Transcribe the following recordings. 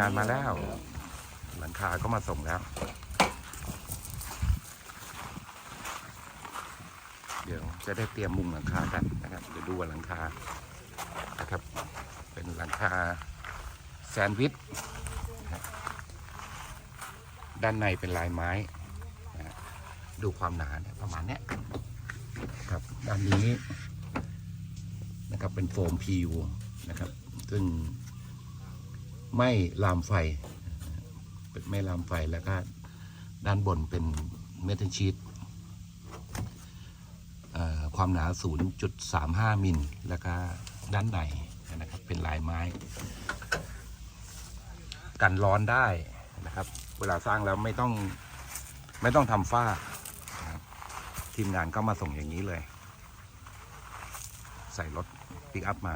งานมาแล้ว หลังคาก็มาส่งแล้ว เดี๋ยวจะได้เตรียมมุงหลังคากันนะครับ เดี๋ยวดูว่าหลังคา นะครับ เป็นหลังคาแซนด์วิชด้านในเป็นลายไม้ ดูความหนาประมาณนี้ครับด้านนี้นะครับเป็นโฟมพีวนะครับ ซึ่ง ไม่ลามไฟ เป็นไม่ลามไฟแล้วก็ด้านบนเป็นเมทัลชีตความหนา 0.35 มิล แล้วก็ด้านในนะครับ เป็นลายไม้ กันร้อนได้นะครับ เวลาสร้างแล้วไม่ต้องไม่ต้องทำฝ้า ทีมงานก็มาส่งอย่างนี้เลย ใส่รถปิกอัพมา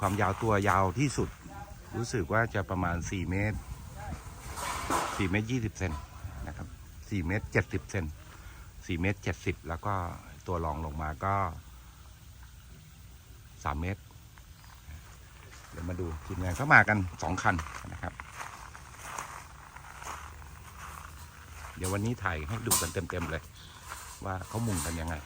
ความยาวตัวยาวที่สุด รู้สึกว่าจะประมาณ 4 เมตร 4 เมตร 20 เซนนะครับ 4 เมตร 70 เซน4 เมตร 70 แล้วก็ตัวรองลงมาก็ 3 เมตร เดี๋ยวมาดูทีมงานเข้ามากัน 2 คันนะครับ เดี๋ยววันนี้ถ่ายให้ดูกันเต็ม ๆ เลย ว่าเขามุงกันยังไง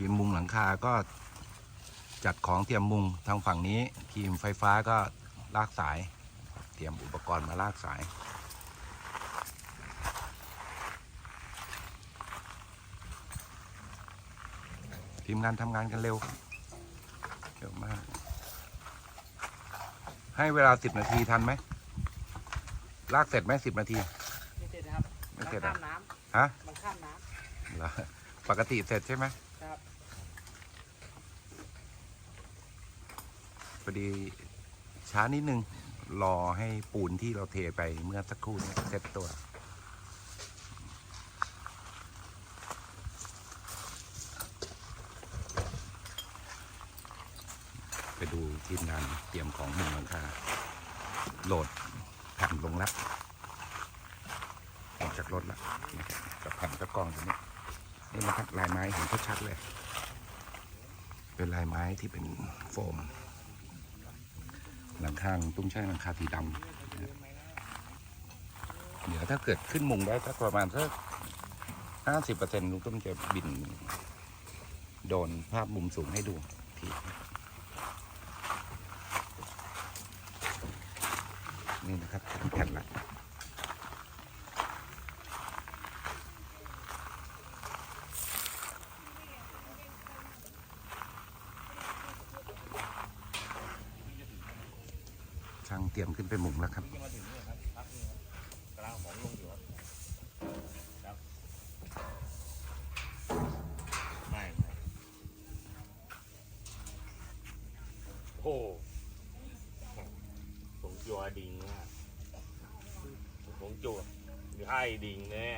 ทีมมุงหลังคาก็จัดของเตรียมมุงทางฝั่งนี้ ทีมไฟฟ้าก็ลากสาย เตรียมอุปกรณ์มาลากสาย ทีมงานทำงานกันเร็วเร็วมาก ให้เวลาสิบนาทีทันไหมลากเสร็จไหมสิบนาที ไม่เสร็จครับไม่เสร็จข้าอะมน้ฮะำมันข้ามน้เหรอปกติเสร็จใช่ไหมำครับ พอดีช้านิดนึง รอให้ปูนที่เราเทไปเมื่อสักครู่เนี่ยเซ็ตตัว ไปดูทีมงานเตรียมของมุงหลังคาโหลดแผ่นลงแล้วออกจากรถแล้วนะครับกับแผ่นกับกองตัวนี้นี่นะครับลายไม้เห็นชัดเลย เป็นลายไม้ที่เป็นโฟม หลังข้างตุ้งใช้หลังคาสีดำเดี๋ยวถ้าเกิดขึ้นมุงได้สักประมาณสักห้าสิบเปอร์เซ็นต์ลุงตุ้มจะบิน โดนภาพมุมสูงให้ดูทีนี่นะครับทั้งแผ่นละช่างเตรียมขึ้นไปมุงแล้วครับ ไม่ไม่โอ้ผมจัวดิงอะผมจัวหรือให้ดิงเนี่ย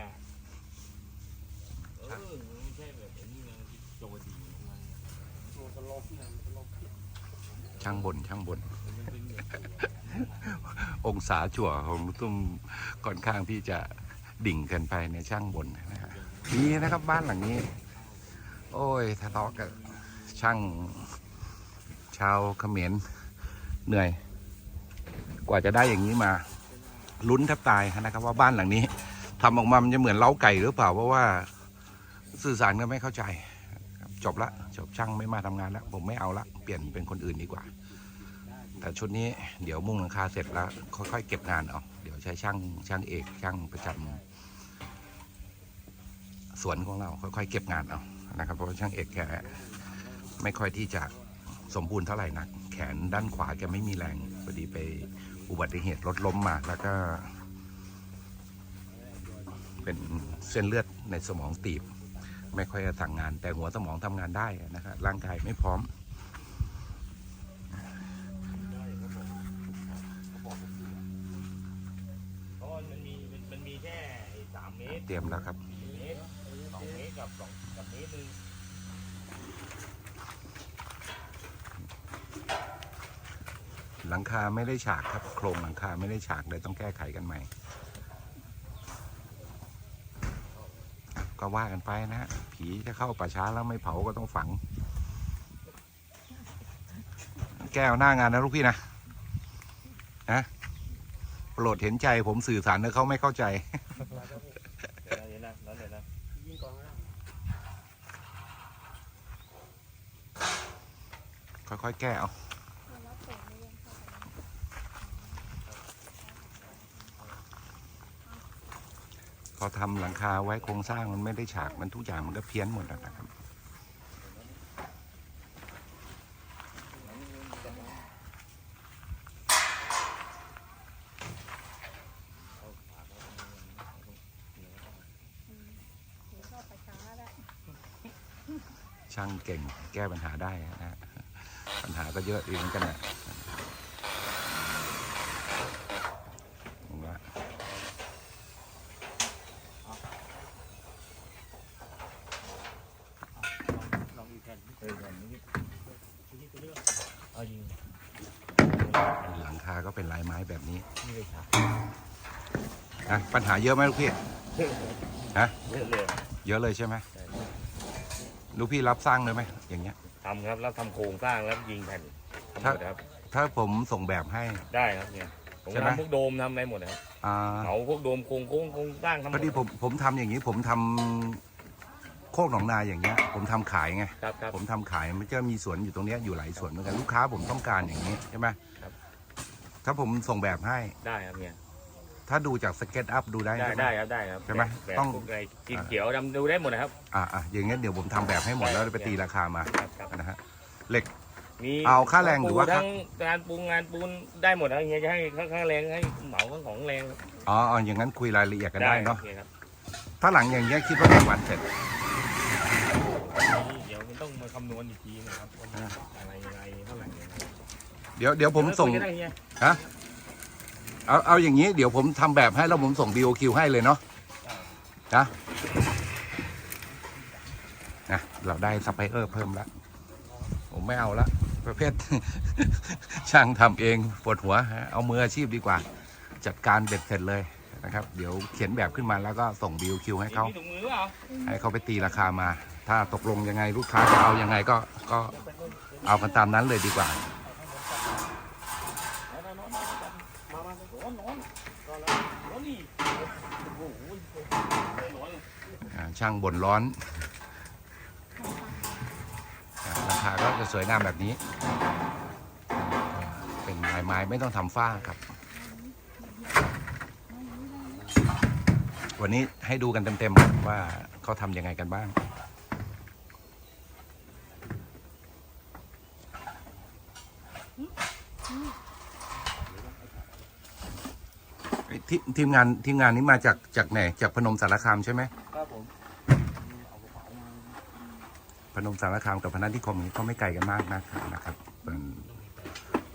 เออไม่ใช่แบบไอ้นี่นะที่จัวดิงของมันจัวสลบนะมันสลบ ช่างบนช่างบน องศาจั่วของลุงตุ้มค่อนข้างที่จะดิ่งเกันไปในช่างบนนะฮะดีนะครับบ้านหลังนี้ โอ้ยทะเลาะกับช่างชาวเขมรเหนื่อย กว่าจะได้อย่างนี้มาลุ้นแทบตายนะครับ ว่าบ้านหลังนี้ทำออกมามันจะเหมือนเล้าไก่หรือเปล่าเพราะว่าสื่อสารกันไม่เข้าใจครับจบละ จบช่างไม่มาทำงานแล้ว ผมไม่เอาละเปลี่ยนเป็นคนอื่นดีกว่า แต่ชุดนี้เดี๋ยวมุ่งหลังคาเสร็จแล้วค่อยๆเก็บงานเอาเดี๋ยวใช้ช่างช่างเอกช่างประจำสวนของเราค่อยๆเก็บงานเอานะครับ เพราะว่าช่างเอกแกไม่ค่อยที่จะสมบูรณ์เท่าไหร่นัก แขนด้านขวาแกไม่มีแรงพอดีไปอุบัติเหตุรถล้มมาแล้วก็เป็นเส้นเลือดในสมองตีบ ไม่ค่อยจะสั่งงาน แต่หัวสมองทำงานได้นะครับร่างกายไม่พร้อมเพราะมันมีมันมันมีแค่ไอ้สามเมตรเตรียมแล้วครับเมตรองเมตรกับสองกับเมตรหนึงหลังคาไม่ได้ฉากครับ โครงหลังคาไม่ได้ฉากเลยต้องแก้ไขกันใหม่ ก็ว่ากันไปนะฮะ ผีถ้าเข้าป่าช้าแล้วไม่เผาก็ต้องฝัง แก้วหน้างานนะลูกพี่นะนะโปรดเห็นใจผมสื่อสารแล้วเขาไม่เข้าใจค่อยๆแก้เอา พอทำหลังคาไว้โครงสร้างมันไม่ได้ฉากมันทุกอย่างมันก็เพี้ยนหมดแล้วนะครับช่างเก่งแก้ปัญหาได้นะฮะปัญหาก็เยอะเองกันนะผมว่า ลองอีกแผ่น เออแผ่นนี้เอายิงหลังคาก็เป็นลายไม้แบบนี้นี่เลยครับนะปัญหาเยอะไหมลูกพี่ฮะเยอะเลยเยอะเลยใช่ไหมใช่ลูกพี่รับสร้างเลยไหมอย่างเงี้ยทำครับแล้วทำโครงสร้างแล้วยิงแผ่นทำหถ้ามดครับ ถ้าผมส่งแบบให้ได้ครับเนี่ยผมใช่ไหมทำพวกโดมทำอะไรหมดนะครับอ่าเหมาพวกโดมโครงโค้งโครงสร้างทำหมพอดดีผมผมทำอย่างนี้ผมทำโคกหนองนาอย่างเงี้ยผมทำขายไงครับครับ ผมทำขายมันจะมีสวนอยู่ตรงเนี้ยอยู่หลายสวนเหมือนกันลูกค้าผมต้องการอย่างนี้ใช่ไหมครับ ถ้าผมส่งแบบให้ ได้ครับเนี่ยถ้าดูจากสเก็ตอัพดูได้ได้ใช่ไหม ได้ครับได้ครับใช่ไหมแบบต้อง พวกอะไรกินเขียวดำดูได้หมดนะครับ อ่าอะอย่างเงี้ยเดี๋ยวผมทำแบบให้หมดแล้วไปตีราคามาครับครับนะฮะเหล็ก มีเอาค่าแรงหรือว่าทั้งงานปูงานปูนได้หมดนะเฮียจะให้ค่าค่าแรงให้เหมาทั้งของแรงอ๋ออ๋ออย่างนั้นคุยรายละเอียดกันได้เนาะโอคครับถ้าหลังอย่างเงี้ยคิดว่ากี่วันเสร็จ เดี๋ยวมันต้องมาคำนวณอีกทีนะครับว่ามันอะไรยังไงเท่าไหร่ยังไงเดี๋ยวเดี๋ยวผมส่ง แล้วคุยกันได้เฮียฮะเอาเอาอย่างนี้เดี๋ยวผมทำแบบให้แล้วผมส่ง BOQ ให้เลยเนาะนะนะเราได้ซัพพลายเออร์เพิ่มแล้วผมไม่เอาละประเภท ช่างทำเองปวดหัวฮะเอามืออาชีพดีกว่า จัดการเบ็ดเสร็จเลยนะครับ เดี๋ยวเขียนแบบขึ้นมาแล้วก็ส่ง BOQ ให้เขา มีถุงมือเปล่าให้เขาไปตีราคามา ถ้าตกลงยังไงลูกค้าจะเอายังไงก็ก็เอากันตามนั้นเลยดีกว่า ช่างบ่นร้อนราคาก็จะสวยงามแบบนี้ เป็นไม้ไม้ไม่ต้องทำฝ้าครับ วันนี้ให้ดูกันเต็มๆว่าเขาทำยังไงกันบ้าง ไอ้ทีทีมงานทีมงานนี้มาจากจากไหนจากพนมสารคามใช่ไหมครับผมพนมสารคามกับพนัสนิคมนี้ก็ไม่ไกลกันมากนะครับนะครับเป็น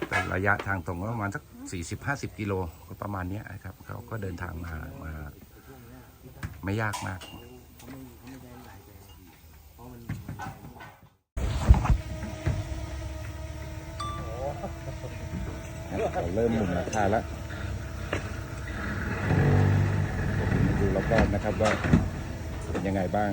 เป็นระยะทางตรงก็ประมาณสักสี่สิบห้าสิบกิโลก็ประมาณเนี้ยนะครับเขาก็เดินทางมามาไม่ยากมาก เราเริ่มหมุนราคาแล้วมาดู รอบๆนะครับว่าเป็นยังไงบ้าง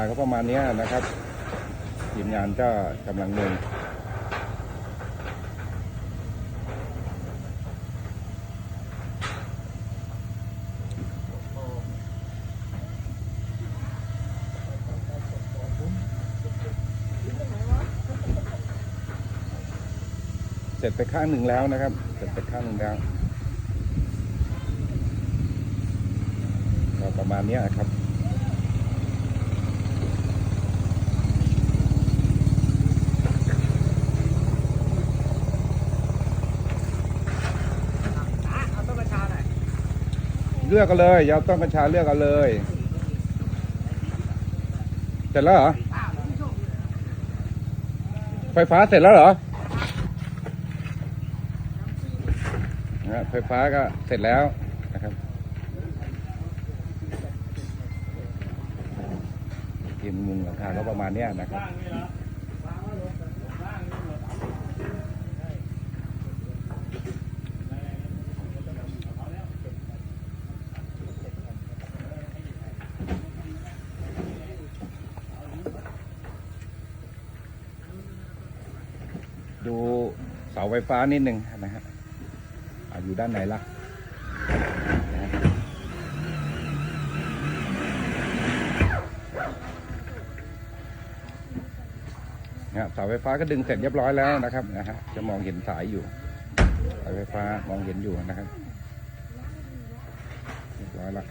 าก็ประมาณนี้นะครับทีมงานก็กำลังเดินเสร็จไปข้างหนึ่งแล้วนะครับ เสร็จไปข้างหนึ่งแล้วก็ประมาณนี้ครับ เลือกเอาเลยยาวต้นกัญชาเลือกเอาเลยเสร็จแล้วเหรอไฟฟ้าเสร็จแล้วเหรอไฟฟ้าก็เสร็จแล้วนะครับทีมมุงหลังคาก็ประมาณเนี้ยนะครับ ดูเสาไฟฟ้านิดหนึ่งนะฮะอยู่ด้านไหนล่ะนะเนี่ยเสาไฟฟ้าก็ดึงเสร็จเรียบร้อยแล้วนะครับนะฮะจะมองเห็นสายอยู่เสาไฟฟ้ามองเห็นอยู่นะครับเรียบร้อยแล้ว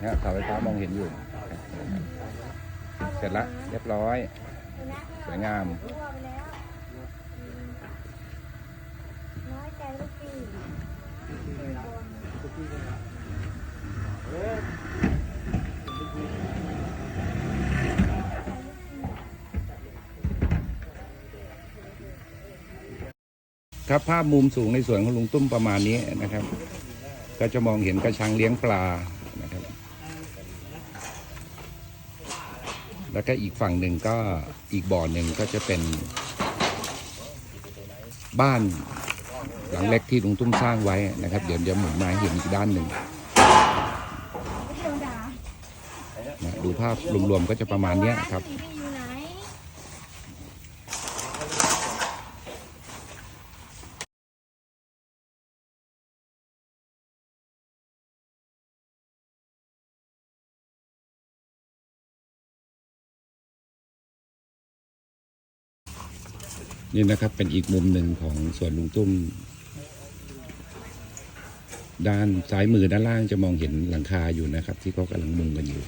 เนี่ยเสาไฟฟ้ามองเห็นอยู่ เสร็จละเรียบร้อย สวยงามรั่วไปแล้วน้อยใจลูกพี่ครับภาพมุมสูงในสวนของลุงตุ้มประมาณนี้นะครับ ก็จะมองเห็นกระชังเลี้ยงปลานะครับ แล้วก็อีกฝั่งหนึ่งก็อีกบ่อหนึ่งก็จะเป็น บ้านหลังเล็กที่ลุงตุ้มสร้างไว้นะครับ เดี๋ยวจะหมุนมาให้เห็นอีกด้านหนึ่งนะดูภาพรวมๆก็จะประมาณนี้ครับ นนี่นะครับเป็นอีกมุมหนึ่งของสวนลุงตุ้ม ด้านซ้ายมือด้านล่างจะมองเห็นหลังคาอยู่นะครับ ที่เขากำลังมุงกันอยู่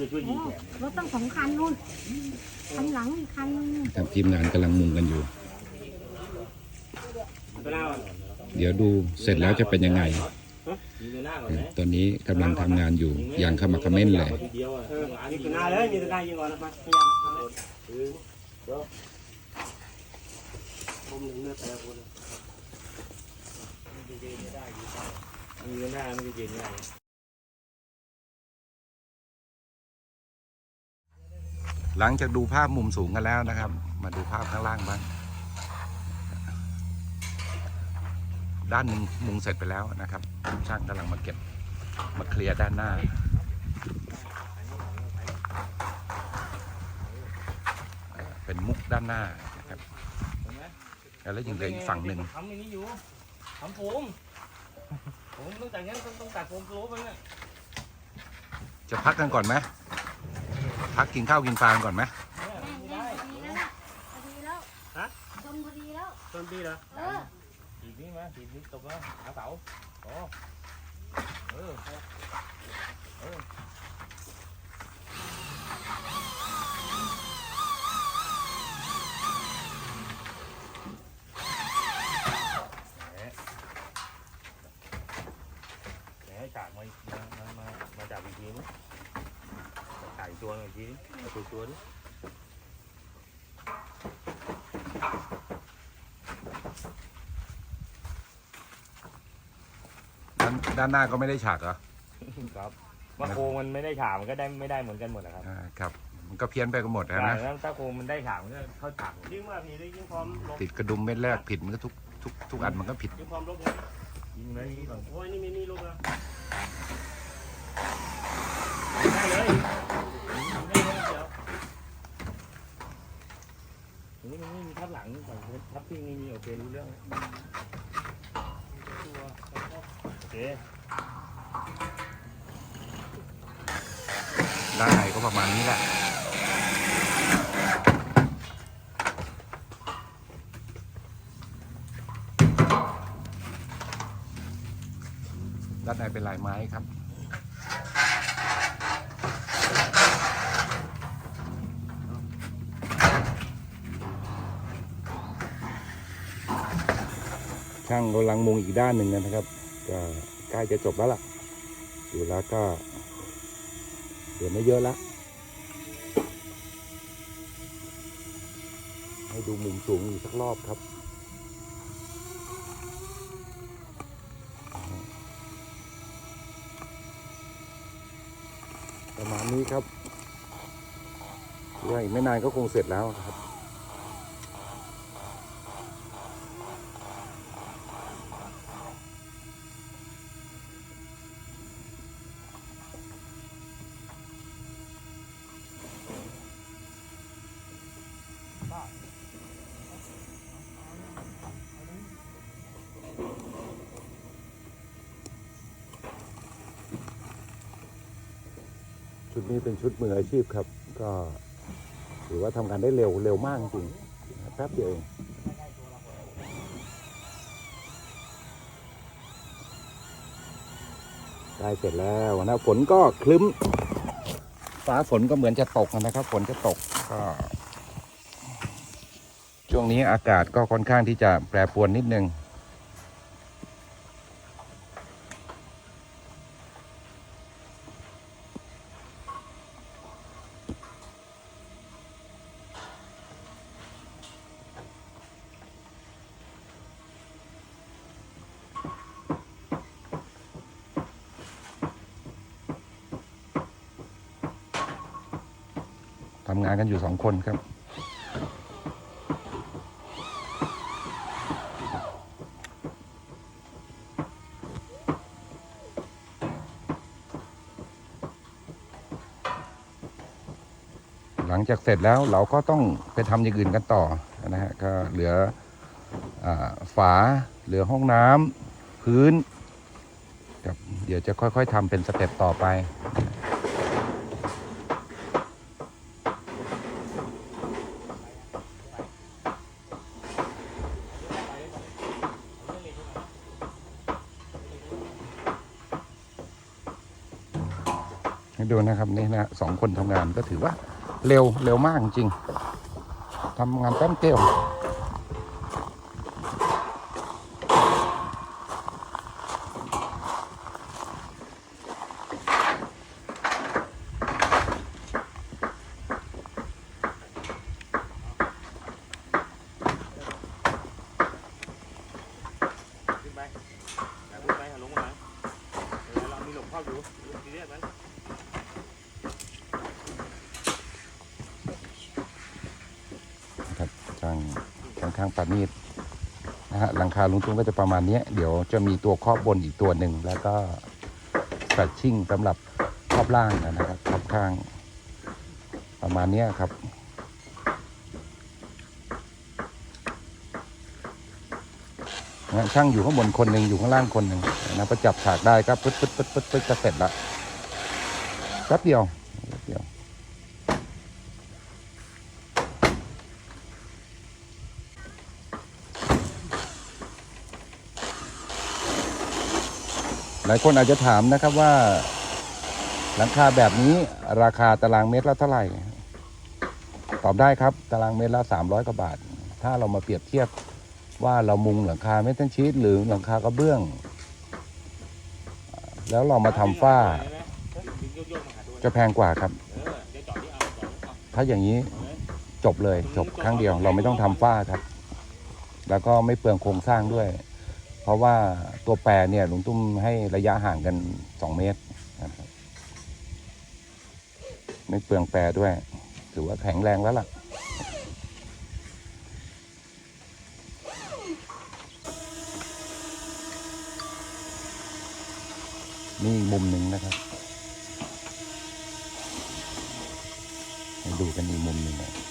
จะช่วยยิงโอ้แขนรถต้องสองคันนู่นคันหลังอีกคันนึงครับทีมงานกำลังมุงกันอยู่ไปหน้าก่อนเดี๋ยวดูเสร็จแล้วจะเป็นยังไง ตอนนี้กำลังทำงานอยู่อย่างขมักเขม้นเลยทีเดียวอะเออยิงตัวหน้าเลยมีตัวหน้ายิงก่อนนะมาพยายามทำเลยผมหนึ่งเนื้อแต่คนยิงไปหน้ามันจะยิงง่ายหลังจากดูภาพมุมสูงกันแล้วนะครับ มาดูภาพข้างล่างบ้าง ด้านหนึ่งมุงเสร็จไปแล้วนะครับ ช่างกำลังมาเก็บมาเคลียร์ด้านหน้าเป็นมุกด้านหน้านะครับแล้วยังเหลืออีกฝั่งหนึ่งทำอย่างนี้อยู่ทำโฟมผมต้องแต่งงั้นต้องต้องตัดโฟมโลมันเนี่ยจะพักกันก่อนไหมพักกินข้าวกินปลากันก่อนไหมแน่แน่พอดีแล้วนะพอดีแล้วฮะชมพอดีแล้วต้นปีเหรอ เออถีบนี้มาถีบนี้ตบมาหาเสาโอ้เออเออ เดี๋ยวให้ฉากมามามามามาจับอีกทีนึงฉากอีกตัวหนึงอีกทีนึงเอาตัวตัว นึงด้านด้านหน้าก็ไม่ได้ฉากเหรอครับว่าโครงมันไม่ได้ฉากมันก็ได้ไม่ได้เหมือนกันหมดนะครับอ่าครับ มันก็เพี้ยนไปกันหมดนะใช่นะแล้วถ้าโครงมันได้ฉากมันก็เข้าฉากหมดยิงมาผีได้ยิงพร้อมลบติดกระดุมเม็ดแรกผิดมันก็ทุกทุกทุกอันมันก็ผิดยิงพร้อมลบยิงเลยยิงก่อนโอ้ยนี่ไม่มีลบนะได้เลยยิงได้เลยเดี๋ยวทีนี้มันไม่มีทับหลังก่อนทับที่ไม่มีโอเครู้เรื่องโอ เด้านในก็ประมาณนี้แหละด้านในเป็นลายไม้ครับช่างกำลังมุงอีกด้านหนึ่งนะครับ ก็ใกล้จะจบแล้วล่ะ ดูแล้วก็เหลือไม่เยอะละให้ดูมุมสูงอีกสักรอบครับประมาณนี้ครับว่าอีกไม่นานก็คงเสร็จแล้วครับ ชุดนี้เป็นชุดมืออาชีพครับ ก็ถือว่าทำงานได้เร็วเร็วมากจริงแป๊บเดียวเองได้เสร็จแล้วนะฝนก็คลึ้ม ฟ้าฝนก็เหมือนจะตกนะครับ ฝนจะตกก็ช่วงนี้อากาศก็ค่อนข้างที่จะแปรปรวนนิดนึง ทำงานกันอยู่สองคนครับ หลังจากเสร็จแล้วเราก็ต้องไปทำอย่างอื่นกันต่อนะฮะก็เหลืออฝาเหลือห้องน้ำพื้น เดี๋ยวจะค่อย ๆทำเป็นสเต็ปต่อไป นี่นะสองคนทำงานก็ถือว่าเร็วเร็วมากจริงทำงานแป๊บเดียวนะครับช่างค่อนข้างประณีตนะฮะหลังคาลุงตุ้งก็จะประมาณนี้เดี๋ยวจะมีตัวครอบบนอีกตัวหนึ่ง แล้วก็แฟลชชิ่งสำหรับครอบล่างนะครับครอบข้าง ประมาณนี้ครับนช่างอยู่ข้างบนคนหนึ่งอยู่ข้างล่างคนหนึ่งนะพอจับฉากได้ก็ปึ๊ดปึ๊ดปึ๊ดปึ๊ดปึ๊ดก็เสร็จละแป๊บเดียว ห ลายคนอาจจะถามนะครับว่า หลังคาแบบนี้ราคาตารางเมตรละเท่าไหร่ ตอบได้ครับตารางเมตรละ300กว่าบาท ถ้าเรามาเปรียบเทียบว่าเรามุงหลังคาเมทัลชีตหรือหลังคากระเบื้อง แล้วเรามาทำฝ้า จะแพงกว่าครับ ถ้าอย่างนี้จบเลยจบครั้งเดียว เราไม่ต้องทำฝ้าครับ แล้วก็ไม่เปลืองโครงสร้างด้วย เพราะว่าตัวแปรเนี่ยหลุงตุ้มให้ระยะห่างกันสองเมตรนะครับไม่เปลืองแปรด้วย ถือว่าแข็งแรงแล้วล่ะ นี่มุมหนึ่งนะครับ ให้ดูกันอีกมุมหนึ่งนะ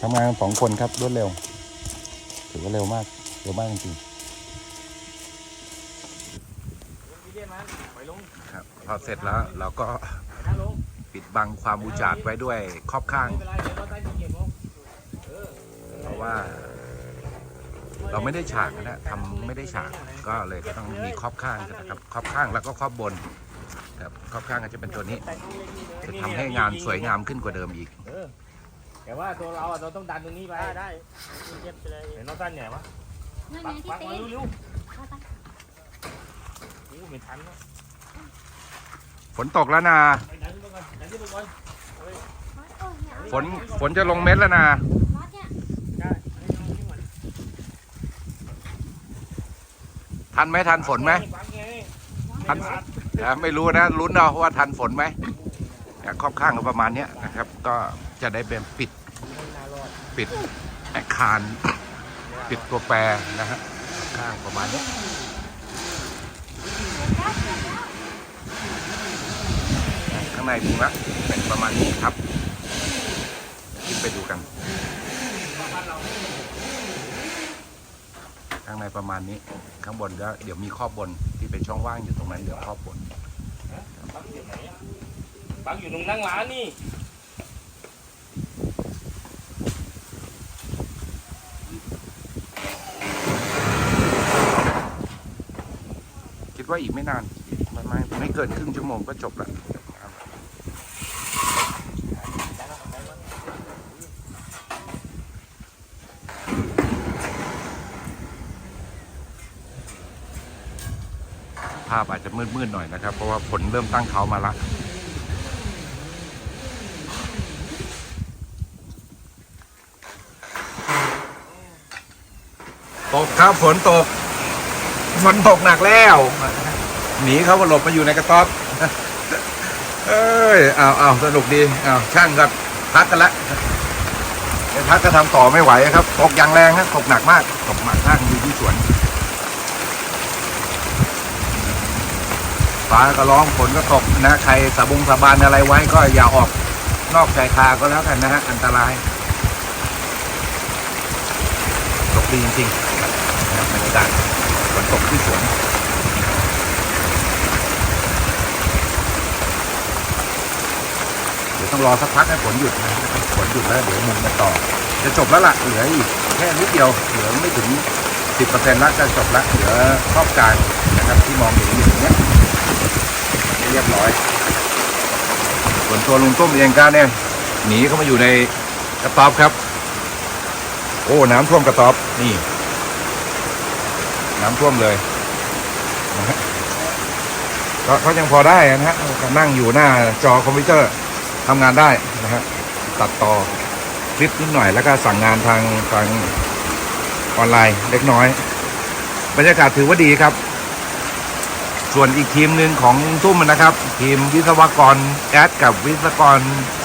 ทำงานสองคนครับรวดเร็ว ถือว่าเร็วมาก เร็วมากจริงๆครับพอเสร็จแล้วเราก็ปิดบังความอุจาดไว้ด้วยครอบข้าง เพราะว่า เราไม่ได้ฉากนะทำไม่ได้ฉากก็เลยก็ต้องมีครอบข้างนะครับครอบข้างแล้วก็ครอบบนครับครอบข้างก็จะเป็นตัวนี้ จะทำให้งานสวยงามขึ้นกว่าเดิมอีกเออ แต่ว่าตัวเราอะเราต้องดันตรงนี้ไปได้ได้เย็บไปเลยเห็นน้องสั้นเนี่ยวะนั่นไงปักที่ปักตีมาเร็วเอาไปๆโอ้ไม่ทันแล้วฝนตกแล้วนะ ไปดันขึ้นไปก่อนดันขึ้นไปก่อนโอ้ยเนี่ยเอาฝนฝนจะลงเม็ดแล้วนะ น็อตเนี่ยได้ให้น้องที่หมดทันไหมทันฝนไหม ปักไงทันนะไม่รู้นะลุ้นเอาว่าทันฝนไหมเนี่ยครอบข้างก็ประมาณเนี้ยนะครับ ก็จะได้เป็นปิด ปิดอาคาร ปิดตัวแปรนะฮะข้างประมาณนี้ข้างในถึงละเป็นประมาณนี้ครับขึ้นไปดูกัน ข้างในประมาณนี้ข้างบนก็เดี๋ยวมีครอบบนที่เป็นช่องว่างอยู่ตรงนั้นเดี๋ยวครอบบนปักอยู่ไหนอะปักอยู่ตรงนั่งร้านนี่ ว่าอีกไม่นานไม่ไม่ไม่เกินครึ่งชั่วโมงก็จบละภาพอาจจะมืดๆหน่อยนะครับ เพราะว่าฝนเริ่มตั้งเขามาละตกครับฝนตก ฝนตกหนักแล้วหนีเขาก็หลบมาอยู่ในกระต๊อบเอ้ยเอาเอาสนุกดีเอาช่างก็พักกันละพักก็ทำต่อไม่ไหวครับ ตกอย่างแรงนะตกหนักมาก ตกหนักมากอยู่ที่สวนฟ้าก็ร้องฝนก็ตกนะใครสาบงสาบานอะไรไว้ก็อย่าออกนอกใจคาก็แล้วกันนะฮะอันตรายตกดีจริงๆนะครับรรยากาศ ตกที่สวนเดี๋ยวต้องรอสักพักให้ฝนหยุดนะครับฝนหยุดแล้วเดี๋ยวมุงกันต่อ จะจบแล้วล่ะเหลืออีกแค่นิดเดียวเหลือไม่ถึง 10%ละจะจบละเหลือครอบกลางนะครับที่มองเห็นอยู่ตรงเนี้ยเรียบร้อย ส่วนตัวลุงต้มเองก็เนี่ยหนีเข้ามาอยู่ในกระต๊อบครับ โอ้ น้ำท่วมกระต๊อบนี่ น้ำท่วมเลยนะฮะก็เขายังพอได้นะฮะก็นั่งอยู่หน้าจอคอมพิวเตอร์ทำงานได้นะฮะตัดต่อคลิปนิดหน่อยแล้วก็สั่งงานทางทางออนไลน์เล็กน้อย บรรยากาศถือว่าดีครับ ส่วนอีกทีมหนึ่งของตุ้มนะครับ ทีมวิศวกรแอดกับวิศวกร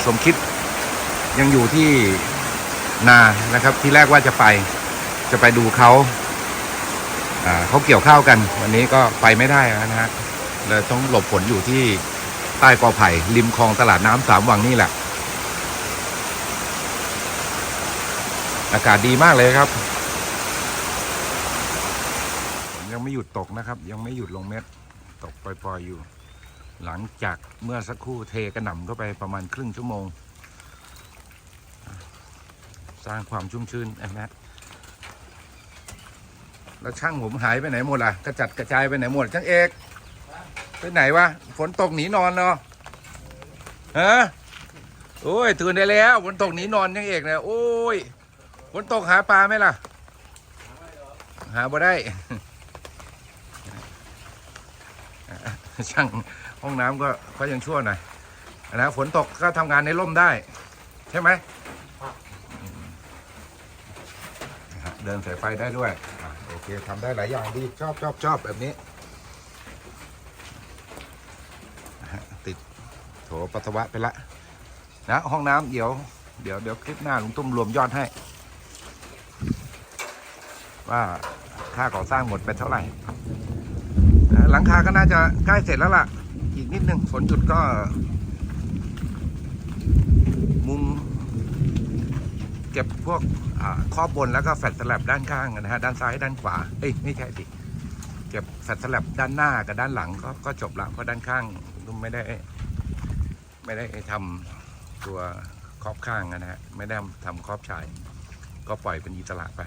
สมคิด ยังอยู่ที่นานะครับ ที่แรกว่าจะไปจะไปดูเขา เขาเกี่ยวข้าวกัน วันนี้ก็ไปไม่ได้นะฮะเลยต้องหลบฝนอยู่ที่ใต้กอไผ่ริมคลองตลาดน้ำสามวังนี่แหละ อากาศดีมากเลยครับฝนยังไม่หยุดตกนะครับ ยังไม่หยุดลงเม็ดตกปล่อยๆอยู่ หลังจากเมื่อสักครู่เทกระหน่ำเข้าไปประมาณครึ่งชั่วโมง สร้างความชุ่มชื้นนะฮะ แล้วช่างผมหายไปไหนหมดล่ะกระจัดกระจายไปไหนหมดช่างเอกไปไหนวะฝนตกหนีนอนเนาะฮะโอ้ยตื่นได้แล้วฝนตกหนีนอนช่างเอกเนี่ยโอ้ยฝนตกหาปลาไหมล่ะ หาบ่ได้ ช่างห้องน้ำก็ก็ยังชั่วหน่อยนะฝนตกก็ทำงานในร่มได้ ใช่ไหมอืมนะฮะ เดินสายไฟได้ด้วยอะโอเคทำได้หลายอย่างดีชอบชอบชอบแบบนี้ติดโถปัสสาวะไปละนะห้องน้ำเดี๋ยวเดี๋ยวเดี๋ยวคลิปหน้าลุงตุ้มรวมยอดให้ ว่าค่าก่อสร้างหมดไปเท่าไหร่หลังคาก็น่าจะใกล้เสร็จแล้วล่ะ อีกนิดนึงฝนหยุดก็ มุงเก็บพวก ครอบบนแล้วก็แฟลตสลับด้านข้างนะฮะด้านซ้ายด้านขวาเอ้ยไม่ใช่ดิเก็บแฟลตสลับด้านหน้ากับด้านหลังก็ก็จบละเพราะด้านข้างไม่ได้ ไม่ได้ทำตัวครอบข้างนะฮะไม่ได้ทำครอบชาย ก็ปล่อยเป็นอิสระไป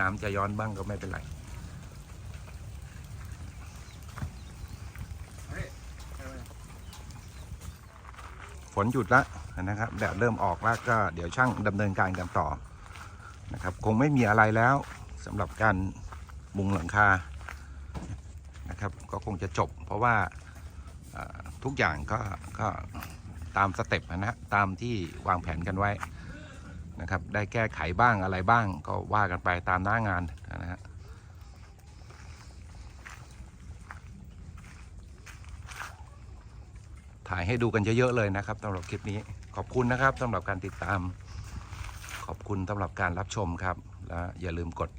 น้ำจะย้อนบ้างก็ไม่เป็นไรฝนหยุดล้วนะครับแดดเริ่มออกแล้วก็เดี๋ยวช่างดำเนินการกันต่อ นะครับ คงไม่มีอะไรแล้วสำหรับการมุงหลังคานะครับ ก็คงจะจบ เพราะว่าทุกอย่างก็ก็ตามสเต็ปนะฮะตามที่วางแผนกันไว้นะครับ ได้แก้ไขบ้างอะไรบ้างก็ว่ากันไปตามหน้างานนะฮะถ่ายให้ดูกันเยอะๆเลยนะครับสำหรับคลิปนี้ขอบคุณนะครับสำหรับการติดตาม ขอบคุณสำหรับการรับชมครับ และอย่าลืมกด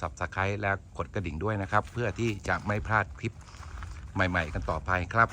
subscribe และกดกระดิ่งด้วยนะครับ เพื่อที่จะไม่พลาดคลิปใหม่ ๆ กันต่อไปครับ